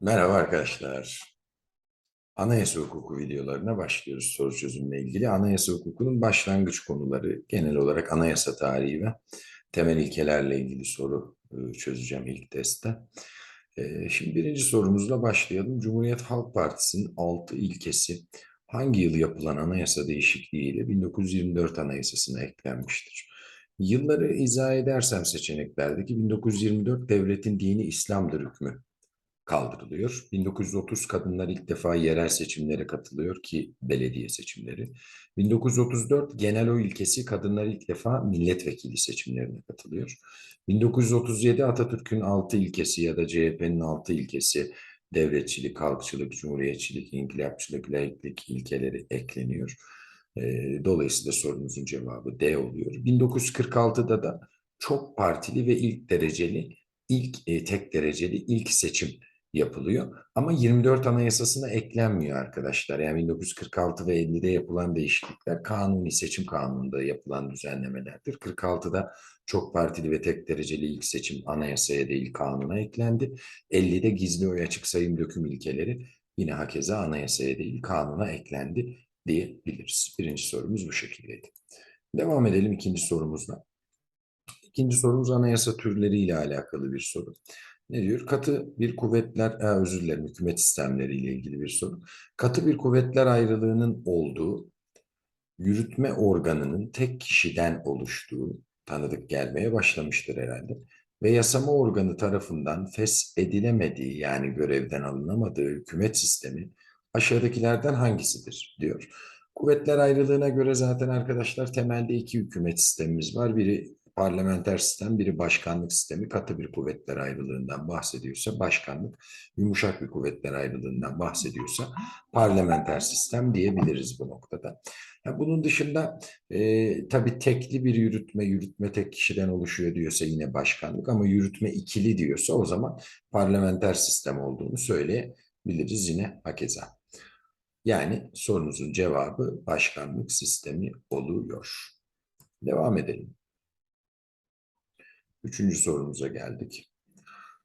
Merhaba arkadaşlar. Anayasa hukuku videolarına başlıyoruz soru çözümle ilgili. Anayasa hukukunun başlangıç konuları genel olarak anayasa tarihi ve temel ilkelerle ilgili soru e, çözeceğim ilk testte. E, Şimdi birinci sorumuzla başlayalım. Cumhuriyet Halk Partisi'nin altı ilkesi hangi yıl yapılan anayasa değişikliğiyle 1924 Anayasası'na eklenmiştir? Yılları izah edersem seçeneklerdeki 1924 devletin dini İslam'dır hükmü kaldırılıyor. 1930 kadınlar ilk defa yerel seçimlere katılıyor ki belediye seçimleri. 1934 genel oy ilkesi kadınlar ilk defa milletvekili seçimlerine katılıyor. 1937 Atatürk'ün altı ilkesi ya da CHP'nin altı ilkesi devletçilik, halkçılık, cumhuriyetçilik, inkılapçılık, laiklik ilkeleri ekleniyor. Ee, Dolayısıyla sorunuzun cevabı D oluyor. 1946'da da çok partili ve ilk dereceli, ilk e, tek dereceli ilk seçim yapılıyor. Ama 24 Anayasası'na eklenmiyor arkadaşlar. Yani 1946 ve 50'de yapılan değişiklikler kanuni seçim kanununda yapılan düzenlemelerdir. 46'da çok partili ve tek dereceli ilk seçim anayasaya değil kanuna eklendi. 50'de gizli oy açık sayım döküm ilkeleri yine hakeza anayasaya değil kanuna eklendi diyebiliriz. Birinci sorumuz bu şekildeydi. Devam edelim ikinci sorumuzla. İkinci sorumuz anayasa türleriyle alakalı bir soru. Ne diyor? Katı bir kuvvetler, ha, özür dilerim, hükümet sistemleriyle ilgili bir soru. Katı bir kuvvetler ayrılığının olduğu, yürütme organının tek kişiden oluştuğu tanıdık gelmeye başlamıştır herhalde. Ve yasama organı tarafından fes edilemediği yani görevden alınamadığı hükümet sistemi aşağıdakilerden hangisidir diyor. Kuvvetler ayrılığına göre zaten arkadaşlar temelde iki hükümet sistemimiz var. Biri parlamenter sistem, biri başkanlık sistemi katı bir kuvvetler ayrılığından bahsediyorsa başkanlık, yumuşak bir kuvvetler ayrılığından bahsediyorsa parlamenter sistem diyebiliriz bu noktada. Bunun dışında e, tabii tekli bir yürütme, yürütme tek kişiden oluşuyor diyorsa yine başkanlık ama yürütme ikili diyorsa o zaman parlamenter sistem olduğunu söyleyebiliriz yine hakeza. Yani sorunuzun cevabı başkanlık sistemi oluyor. Devam edelim. Üçüncü sorumuza geldik.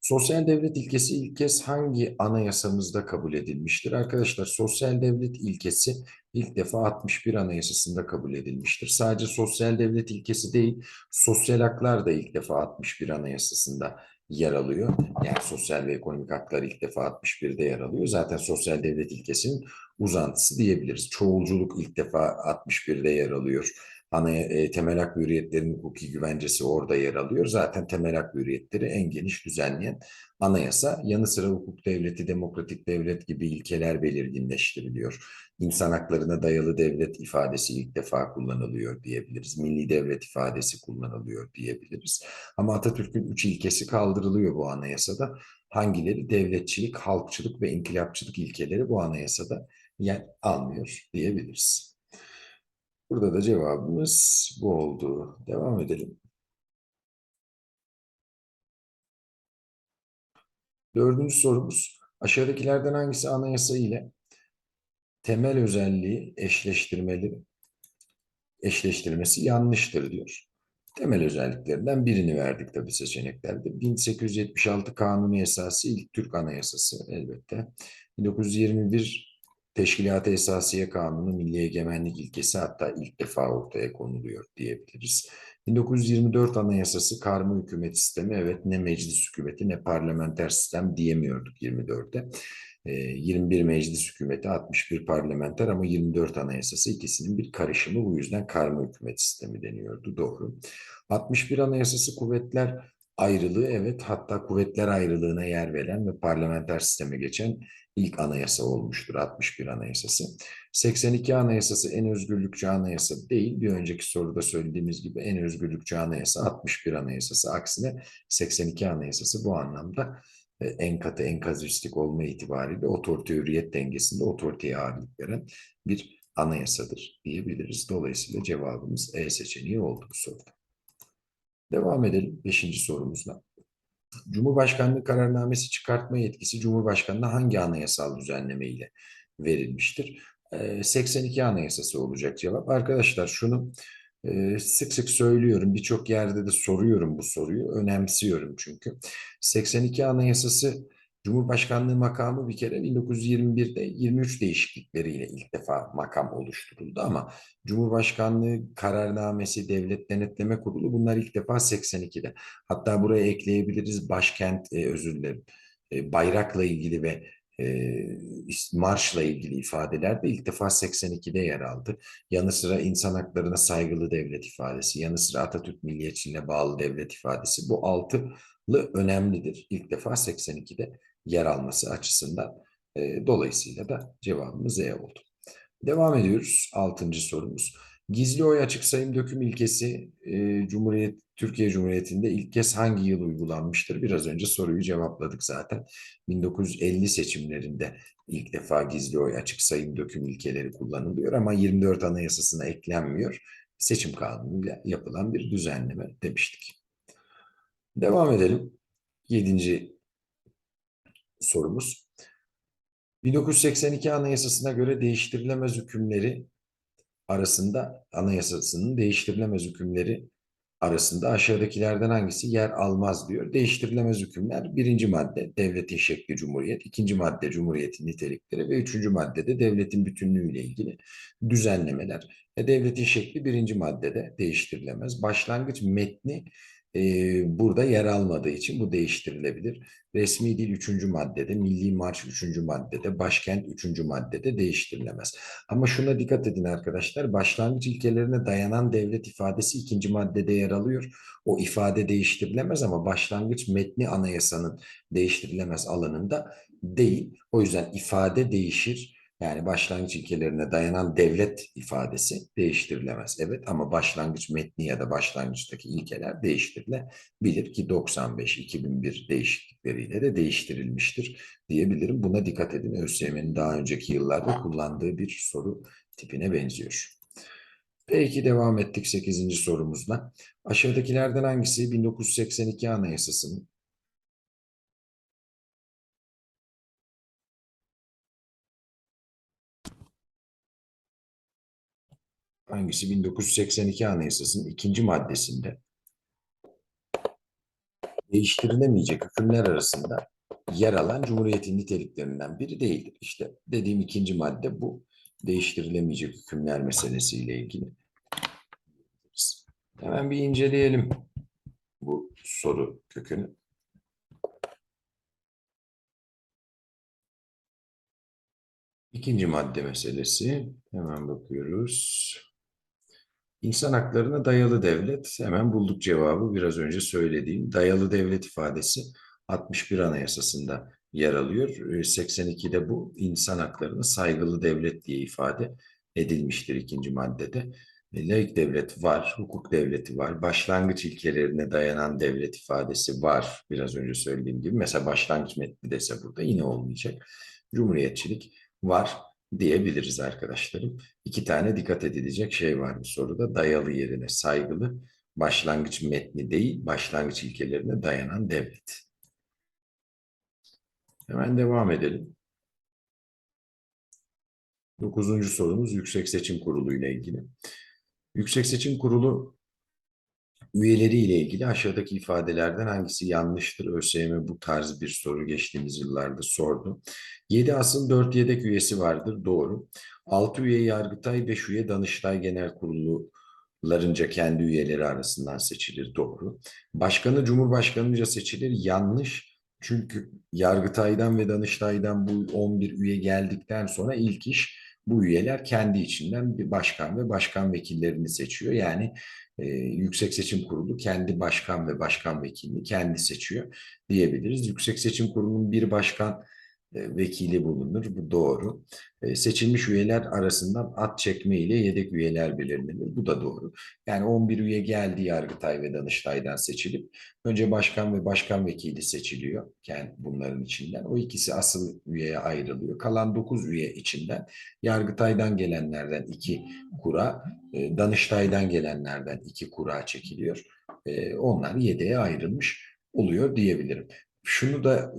Sosyal devlet ilkesi ilk kez hangi anayasamızda kabul edilmiştir? Arkadaşlar sosyal devlet ilkesi ilk defa 61 anayasasında kabul edilmiştir. Sadece sosyal devlet ilkesi değil, sosyal haklar da ilk defa 61 anayasasında yer alıyor. Yani sosyal ve ekonomik haklar ilk defa 61'de yer alıyor. Zaten sosyal devlet ilkesinin uzantısı diyebiliriz. Çoğulculuk ilk defa 61'de yer alıyor ana e, temel hak ve hürriyetlerin hukuki güvencesi orada yer alıyor. Zaten temel hak ve hürriyetleri en geniş düzenleyen anayasa. Yanı sıra hukuk devleti, demokratik devlet gibi ilkeler belirginleştiriliyor. İnsan haklarına dayalı devlet ifadesi ilk defa kullanılıyor diyebiliriz. Milli devlet ifadesi kullanılıyor diyebiliriz. Ama Atatürk'ün üç ilkesi kaldırılıyor bu anayasada. Hangileri? Devletçilik, halkçılık ve inkılapçılık ilkeleri bu anayasada yer almıyor diyebiliriz. Burada da cevabımız bu oldu. Devam edelim. Dördüncü sorumuz. Aşağıdakilerden hangisi anayasa ile temel özelliği eşleştirmeli, eşleştirmesi yanlıştır diyor. Temel özelliklerinden birini verdik tabii seçeneklerde. 1876 Kanuni Esası ilk Türk Anayasası elbette. 1921 Teşkilat-ı Esasiye Kanunu Milli Egemenlik ilkesi hatta ilk defa ortaya konuluyor diyebiliriz. 1924 Anayasası karma hükümet sistemi evet ne meclis hükümeti ne parlamenter sistem diyemiyorduk 24'te. 21 meclis hükümeti 61 parlamenter ama 24 anayasası ikisinin bir karışımı bu yüzden karma hükümet sistemi deniyordu doğru. 61 anayasası kuvvetler ayrılığı evet hatta kuvvetler ayrılığına yer veren ve parlamenter sisteme geçen ilk anayasa olmuştur 61 anayasası. 82 anayasası en özgürlükçü anayasa değil. Bir önceki soruda söylediğimiz gibi en özgürlükçü anayasa 61 anayasası. Aksine 82 anayasası bu anlamda e, en katı en kazistik olma itibariyle otorite hürriyet dengesinde otoriteye ağırlık veren bir anayasadır diyebiliriz. Dolayısıyla cevabımız E seçeneği oldu bu soruda. Devam edelim beşinci sorumuzla. Cumhurbaşkanlığı kararnamesi çıkartma yetkisi Cumhurbaşkanı'na hangi anayasal düzenleme ile verilmiştir? 82 Anayasası olacak cevap. Arkadaşlar şunu sık sık söylüyorum. Birçok yerde de soruyorum bu soruyu. Önemsiyorum çünkü. 82 Anayasası Cumhurbaşkanlığı makamı bir kere 1921'de 23 değişiklikleriyle ilk defa makam oluşturuldu ama Cumhurbaşkanlığı kararnamesi, Devlet Denetleme Kurulu bunlar ilk defa 82'de. Hatta buraya ekleyebiliriz başkent, e, özür dilerim, e, bayrakla ilgili ve e, marşla ilgili ifadeler de ilk defa 82'de yer aldı. Yanı sıra insan haklarına saygılı devlet ifadesi, yanı sıra Atatürk milliyetçiliğine bağlı devlet ifadesi. Bu altılı önemlidir. İlk defa 82'de yer alması açısından. E, dolayısıyla da cevabımız E oldu. Devam ediyoruz. Altıncı sorumuz. Gizli oy açık sayım döküm ilkesi e, Cumhuriyet Türkiye Cumhuriyeti'nde ilk kez hangi yıl uygulanmıştır? Biraz önce soruyu cevapladık zaten. 1950 seçimlerinde ilk defa gizli oy açık sayım döküm ilkeleri kullanılıyor ama 24 Anayasası'na eklenmiyor. Seçim kanunuyla yapılan bir düzenleme demiştik. Devam edelim. Yedinci sorumuz. 1982 Anayasası'na göre değiştirilemez hükümleri arasında anayasasının değiştirilemez hükümleri arasında aşağıdakilerden hangisi yer almaz diyor. Değiştirilemez hükümler birinci madde devletin şekli cumhuriyet, ikinci madde cumhuriyetin nitelikleri ve üçüncü maddede devletin bütünlüğüyle ilgili düzenlemeler. E, devletin şekli birinci maddede değiştirilemez. Başlangıç metni e, burada yer almadığı için bu değiştirilebilir. Resmi dil üçüncü maddede, milli marş üçüncü maddede, başkent üçüncü maddede değiştirilemez. Ama şuna dikkat edin arkadaşlar, başlangıç ilkelerine dayanan devlet ifadesi ikinci maddede yer alıyor. O ifade değiştirilemez ama başlangıç metni anayasanın değiştirilemez alanında değil. O yüzden ifade değişir yani başlangıç ilkelerine dayanan devlet ifadesi değiştirilemez. Evet ama başlangıç metni ya da başlangıçtaki ilkeler değiştirilebilir ki 95-2001 değişiklikleriyle de değiştirilmiştir diyebilirim. Buna dikkat edin. ÖSYM'nin daha önceki yıllarda kullandığı bir soru tipine benziyor. Peki devam ettik 8. sorumuzla. Aşağıdakilerden hangisi 1982 Anayasası'nın hangisi 1982 Anayasası'nın ikinci maddesinde değiştirilemeyecek hükümler arasında yer alan Cumhuriyet'in niteliklerinden biri değildir. İşte dediğim ikinci madde bu değiştirilemeyecek hükümler meselesiyle ilgili. Hemen bir inceleyelim bu soru kökünü. İkinci madde meselesi. Hemen bakıyoruz. İnsan haklarına dayalı devlet. Hemen bulduk cevabı biraz önce söylediğim. Dayalı devlet ifadesi 61 Anayasası'nda yer alıyor. 82'de ee, bu insan haklarına saygılı devlet diye ifade edilmiştir ikinci maddede. E, laik devlet var, hukuk devleti var, başlangıç ilkelerine dayanan devlet ifadesi var. Biraz önce söylediğim gibi. Mesela başlangıç metni dese burada yine olmayacak. Cumhuriyetçilik var diyebiliriz arkadaşlarım. İki tane dikkat edilecek şey var bu soruda. Dayalı yerine saygılı, başlangıç metni değil, başlangıç ilkelerine dayanan devlet. Hemen devam edelim. Dokuzuncu sorumuz Yüksek Seçim Kurulu ile ilgili. Yüksek Seçim Kurulu üyeleri ile ilgili aşağıdaki ifadelerden hangisi yanlıştır? ÖSYM bu tarz bir soru geçtiğimiz yıllarda sordu. 7 asıl 4 yedek üyesi vardır. Doğru. 6 üye Yargıtay, 5 üye Danıştay Genel Kurulu larınca kendi üyeleri arasından seçilir. Doğru. Başkanı Cumhurbaşkanı'nca seçilir. Yanlış. Çünkü Yargıtay'dan ve Danıştay'dan bu 11 üye geldikten sonra ilk iş bu üyeler kendi içinden bir başkan ve başkan vekillerini seçiyor. Yani e, Yüksek Seçim Kurulu kendi başkan ve başkan vekilini kendi seçiyor diyebiliriz. Yüksek Seçim Kurulu'nun bir başkan vekili bulunur. Bu doğru. E, seçilmiş üyeler arasından at çekme ile yedek üyeler belirlenir. Bu da doğru. Yani 11 üye geldi Yargıtay ve Danıştay'dan seçilip önce başkan ve başkan vekili seçiliyor. Yani bunların içinden. O ikisi asıl üyeye ayrılıyor. Kalan 9 üye içinden Yargıtay'dan gelenlerden 2 kura, e, Danıştay'dan gelenlerden 2 kura çekiliyor. Onlar yedeğe ayrılmış oluyor diyebilirim şunu da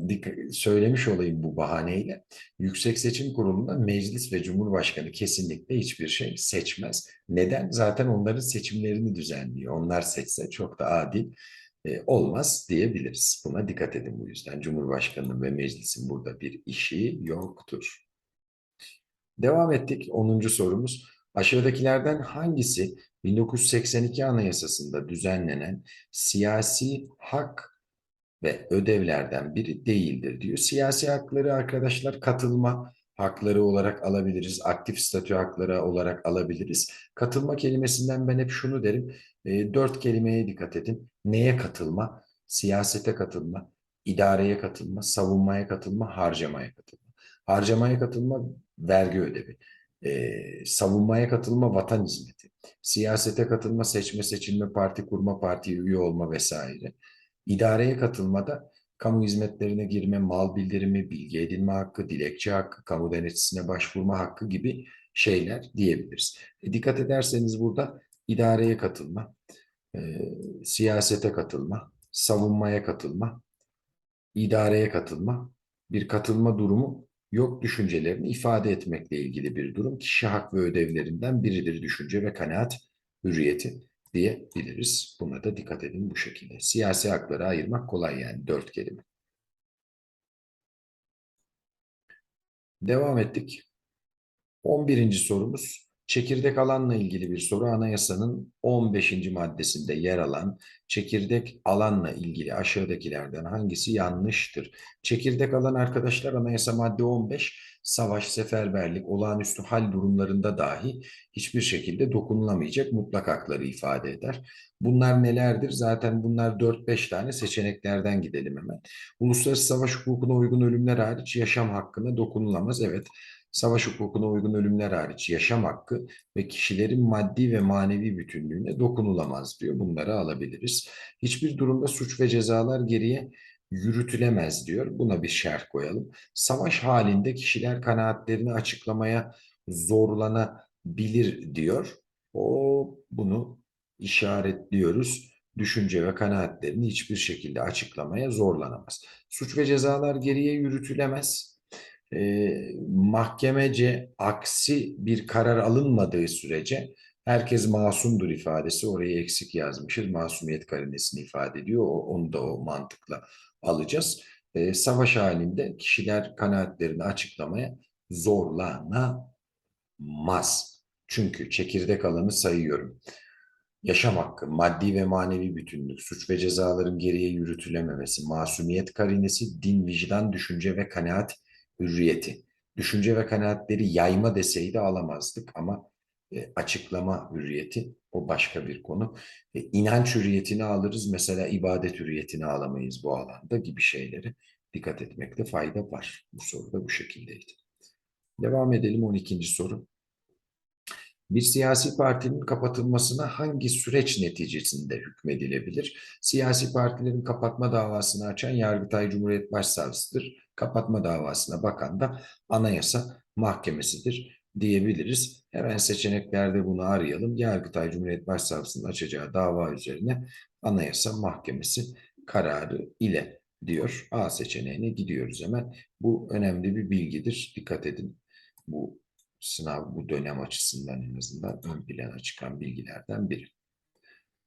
söylemiş olayım bu bahaneyle. Yüksek Seçim Kurulu'nda meclis ve cumhurbaşkanı kesinlikle hiçbir şey seçmez. Neden? Zaten onların seçimlerini düzenliyor. Onlar seçse çok da adil e, olmaz diyebiliriz. Buna dikkat edin bu yüzden. Cumhurbaşkanının ve meclisin burada bir işi yoktur. Devam ettik. 10. sorumuz. Aşağıdakilerden hangisi 1982 Anayasası'nda düzenlenen siyasi hak ve ödevlerden biri değildir diyor. Siyasi hakları arkadaşlar katılma hakları olarak alabiliriz. Aktif statü hakları olarak alabiliriz. Katılma kelimesinden ben hep şunu derim. E, dört kelimeye dikkat edin. Neye katılma? Siyasete katılma, idareye katılma, savunmaya katılma, harcamaya katılma. Harcamaya katılma vergi ödevi. E, savunmaya katılma vatan hizmeti. Siyasete katılma, seçme, seçilme, parti kurma, parti üye olma vesaire. İdareye katılmada kamu hizmetlerine girme, mal bildirimi, bilgi edinme hakkı, dilekçe hakkı, kamu denetçisine başvurma hakkı gibi şeyler diyebiliriz. E, dikkat ederseniz burada idareye katılma, e, siyasete katılma, savunmaya katılma, idareye katılma, bir katılma durumu yok düşüncelerini ifade etmekle ilgili bir durum. Kişi hak ve ödevlerinden biridir düşünce ve kanaat hürriyeti diyebiliriz. Buna da dikkat edin bu şekilde. Siyasi hakları ayırmak kolay yani dört kelime. Devam ettik. 11. sorumuz çekirdek alanla ilgili bir soru. Anayasanın 15. maddesinde yer alan çekirdek alanla ilgili aşağıdakilerden hangisi yanlıştır? Çekirdek alan arkadaşlar anayasa madde 15 savaş, seferberlik, olağanüstü hal durumlarında dahi hiçbir şekilde dokunulamayacak mutlak hakları ifade eder. Bunlar nelerdir? Zaten bunlar 4-5 tane seçeneklerden gidelim hemen. Uluslararası savaş hukukuna uygun ölümler hariç yaşam hakkına dokunulamaz. Evet, savaş hukukuna uygun ölümler hariç yaşam hakkı ve kişilerin maddi ve manevi bütünlüğüne dokunulamaz diyor. Bunları alabiliriz. Hiçbir durumda suç ve cezalar geriye yürütülemez diyor. Buna bir şerh koyalım. Savaş halinde kişiler kanaatlerini açıklamaya zorlanabilir diyor. O bunu işaretliyoruz. Düşünce ve kanaatlerini hiçbir şekilde açıklamaya zorlanamaz. Suç ve cezalar geriye yürütülemez. E, mahkemece aksi bir karar alınmadığı sürece herkes masumdur ifadesi oraya eksik yazmışız. Masumiyet karinesini ifade ediyor. O, onu da o mantıkla alacağız. E, savaş halinde kişiler kanaatlerini açıklamaya zorlanamaz. Çünkü çekirdek alanı sayıyorum. Yaşam hakkı, maddi ve manevi bütünlük, suç ve cezaların geriye yürütülememesi, masumiyet karinesi, din, vicdan, düşünce ve kanaat hürriyeti. Düşünce ve kanaatleri yayma deseydi alamazdık ama e, açıklama hürriyeti o başka bir konu. E, inanç hürriyetini alırız mesela ibadet hürriyetini alamayız bu alanda gibi şeyleri dikkat etmekte fayda var. Bu soru da bu şekildeydi. Devam edelim 12. soru. Bir siyasi partinin kapatılmasına hangi süreç neticesinde hükmedilebilir? Siyasi partilerin kapatma davasını açan Yargıtay Cumhuriyet Başsavcısıdır. Kapatma davasına bakan da Anayasa Mahkemesidir diyebiliriz. Hemen seçeneklerde bunu arayalım. Yargıtay Cumhuriyet Başsavcısının açacağı dava üzerine Anayasa Mahkemesi kararı ile diyor. A seçeneğine gidiyoruz hemen. Bu önemli bir bilgidir. Dikkat edin. Bu sınav bu dönem açısından en azından ön plana çıkan bilgilerden biri.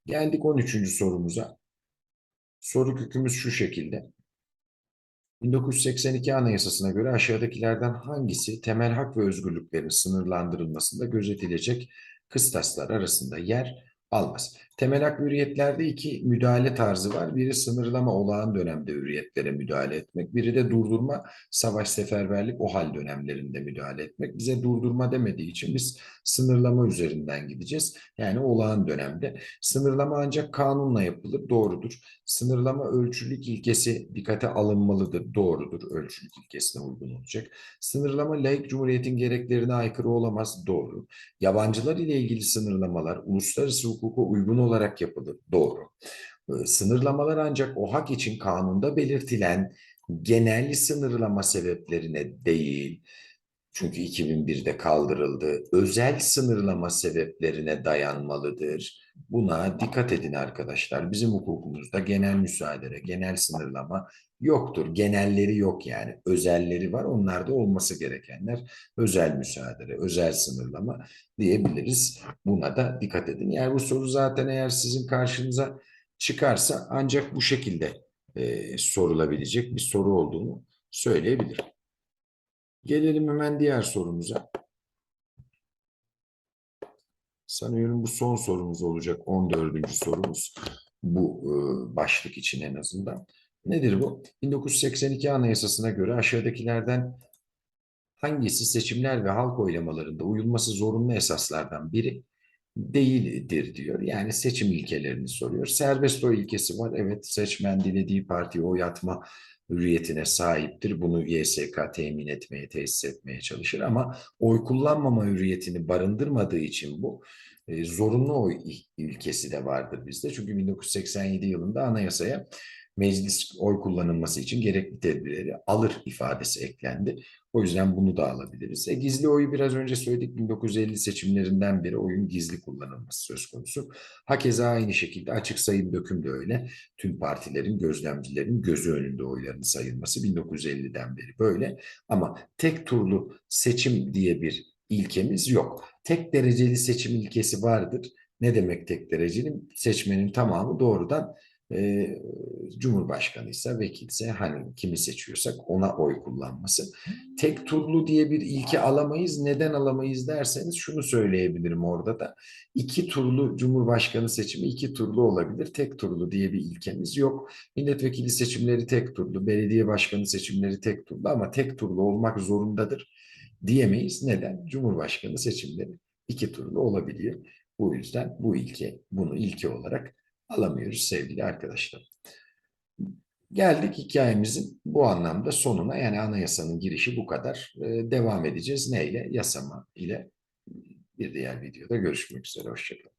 Geldik 13. sorumuza. Soru kökümüz şu şekilde. 1982 Anayasası'na göre aşağıdakilerden hangisi temel hak ve özgürlüklerin sınırlandırılmasında gözetilecek kıstaslar arasında yer almaz? Temel hak hürriyetlerde iki müdahale tarzı var. Biri sınırlama olağan dönemde hürriyetlere müdahale etmek. Biri de durdurma, savaş, seferberlik, o hal dönemlerinde müdahale etmek. Bize durdurma demediği için biz sınırlama üzerinden gideceğiz. Yani olağan dönemde. Sınırlama ancak kanunla yapılır, doğrudur. Sınırlama ölçülük ilkesi dikkate alınmalıdır, doğrudur. Ölçülük ilkesine uygun olacak. Sınırlama laik cumhuriyetin gereklerine aykırı olamaz, doğru. Yabancılar ile ilgili sınırlamalar uluslararası hukuka uygun olarak yapılır. Doğru. Ee, sınırlamalar ancak o hak için kanunda belirtilen genel sınırlama sebeplerine değil, çünkü 2001'de kaldırıldı, özel sınırlama sebeplerine dayanmalıdır. Buna dikkat edin arkadaşlar. Bizim hukukumuzda genel müsaade, genel sınırlama yoktur. Genelleri yok yani. Özelleri var. Onlar da olması gerekenler. Özel müsaade, özel sınırlama diyebiliriz. Buna da dikkat edin. Yani bu soru zaten eğer sizin karşınıza çıkarsa ancak bu şekilde e, sorulabilecek bir soru olduğunu söyleyebilirim. Gelelim hemen diğer sorumuza. Sanıyorum bu son sorumuz olacak. 14. sorumuz. Bu e, başlık için en azından. Nedir bu? 1982 Anayasası'na göre aşağıdakilerden hangisi seçimler ve halk oylamalarında uyulması zorunlu esaslardan biri değildir diyor. Yani seçim ilkelerini soruyor. Serbest oy ilkesi var. Evet seçmen dilediği partiye oy atma hürriyetine sahiptir. Bunu YSK temin etmeye, tesis etmeye çalışır ama oy kullanmama hürriyetini barındırmadığı için bu e, zorunlu oy ilkesi de vardır bizde. Çünkü 1987 yılında anayasaya meclis oy kullanılması için gerekli tedbirleri alır ifadesi eklendi. O yüzden bunu da alabiliriz. E, gizli oyu biraz önce söyledik 1950 seçimlerinden beri oyun gizli kullanılması söz konusu. Hakeza aynı şekilde açık sayım döküm de öyle. Tüm partilerin, gözlemcilerin gözü önünde oyların sayılması 1950'den beri böyle. Ama tek turlu seçim diye bir ilkemiz yok. Tek dereceli seçim ilkesi vardır. Ne demek tek dereceli? Seçmenin tamamı doğrudan e, Cumhurbaşkanı ise vekilse hani kimi seçiyorsak ona oy kullanması. Tek turlu diye bir ilke alamayız. Neden alamayız derseniz şunu söyleyebilirim orada da. İki turlu Cumhurbaşkanı seçimi iki turlu olabilir. Tek turlu diye bir ilkemiz yok. Milletvekili seçimleri tek turlu, belediye başkanı seçimleri tek turlu ama tek turlu olmak zorundadır diyemeyiz. Neden? Cumhurbaşkanı seçimleri iki turlu olabiliyor. Bu yüzden bu ilke, bunu ilke olarak alamıyoruz sevgili arkadaşlar. Geldik hikayemizin bu anlamda sonuna yani anayasanın girişi bu kadar. Ee, devam edeceğiz neyle? Yasama ile bir diğer videoda görüşmek üzere. Hoşçakalın.